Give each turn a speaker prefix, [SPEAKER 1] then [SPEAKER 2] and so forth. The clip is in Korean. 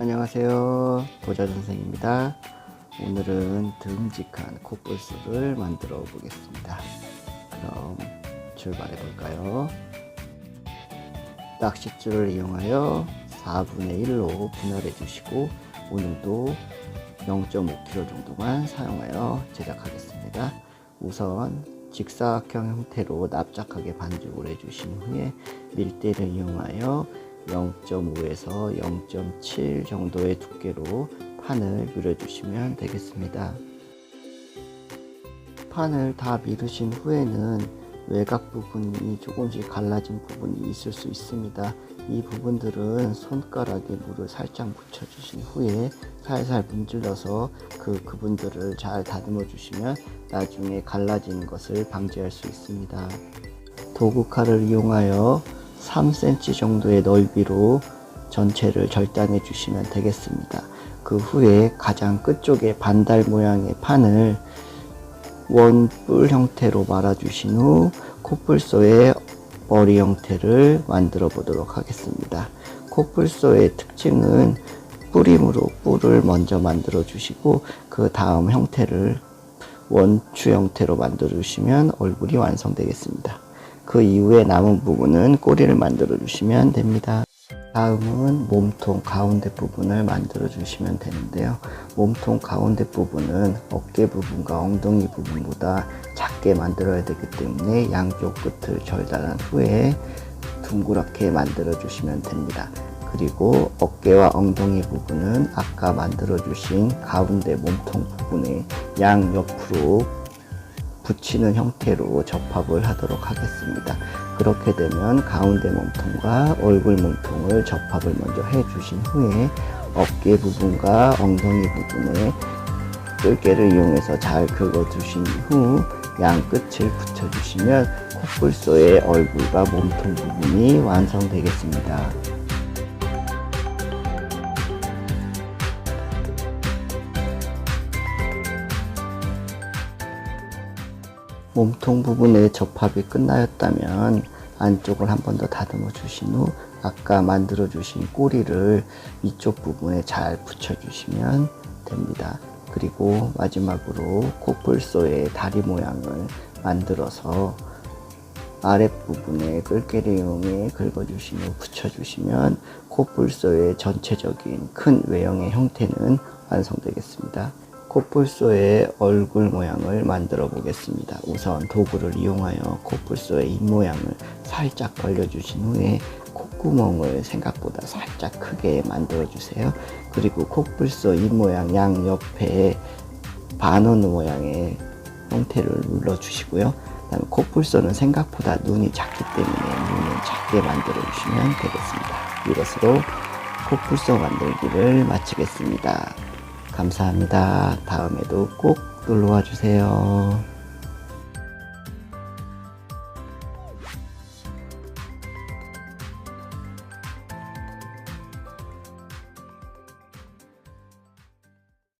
[SPEAKER 1] 안녕하세요. 도자 선생입니다. 오늘은 듬직한 콧불소를 만들어 보겠습니다. 그럼 출발해 볼까요? 낚싯줄을 이용하여 4분의 1로 분할해 주시고 오늘도 0.5kg 정도만 사용하여 제작하겠습니다. 우선 직사각형 형태로 납작하게 반죽을 해주신 후에 밀대를 이용하여 0.5에서 0.7 정도의 두께로 판을 밀어주시면 되겠습니다. 판을 다 밀으신 후에는 외곽 부분이 조금씩 갈라진 부분이 있을 수 있습니다. 이 부분들은 손가락에 물을 살짝 묻혀주신 후에 살살 문질러서 그 그분들을 잘 다듬어 주시면 나중에 갈라지는 것을 방지할 수 있습니다. 도구칼을 이용하여 3cm 정도의 넓이로 전체를 절단해 주시면 되겠습니다. 그 후에 가장 끝쪽에 반달 모양의 판을 원뿔 형태로 말아 주신 후 코뿔소의 머리 형태를 만들어 보도록 하겠습니다. 코뿔소의 특징은 뿌림으로 뿔을 먼저 만들어 주시고 그 다음 형태를 원추 형태로 만들어 주시면 얼굴이 완성되겠습니다. 그 이후에 남은 부분은 꼬리를 만들어 주시면 됩니다. 다음은 몸통 가운데 부분을 만들어 주시면 되는데요. 몸통 가운데 부분은 어깨 부분과 엉덩이 부분보다 작게 만들어야 되기 때문에 양쪽 끝을 절단한 후에 둥그렇게 만들어 주시면 됩니다. 그리고 어깨와 엉덩이 부분은 아까 만들어 주신 가운데 몸통 부분에 양 옆으로 붙이는 형태로 접합을 하도록 하겠습니다. 그렇게 되면 가운데 몸통과 얼굴 몸통을 접합을 먼저 해 주신 후에 어깨 부분과 엉덩이 부분에 뜰개를 이용해서 잘 긁어 주신 후 양 끝을 붙여 주시면 코뿔소의 얼굴과 몸통 부분이 완성되겠습니다. 몸통 부분의 접합이 끝나였다면 안쪽을 한 번 더 다듬어 주신 후 아까 만들어 주신 꼬리를 위쪽 부분에 잘 붙여 주시면 됩니다. 그리고 마지막으로 코뿔소의 다리 모양을 만들어서 아랫부분에 이용해 긁어주신 후 붙여주시면 코뿔소의 전체적인 큰 외형의 형태는 완성되겠습니다. 코뿔소의 얼굴 모양을 만들어 보겠습니다. 우선 도구를 이용하여 코뿔소의 입 모양을 살짝 벌려주신 후에 콧구멍을 생각보다 살짝 크게 만들어 주세요. 그리고 코뿔소 입 모양 양 옆에 반원 모양의 형태를 눌러 주시고요. 그다음에 코뿔소는 생각보다 눈이 작기 때문에 눈을 작게 만들어 주시면 되겠습니다. 이것으로 코뿔소 만들기를 마치겠습니다. 감사합니다. 다음에도 꼭 놀러와 주세요.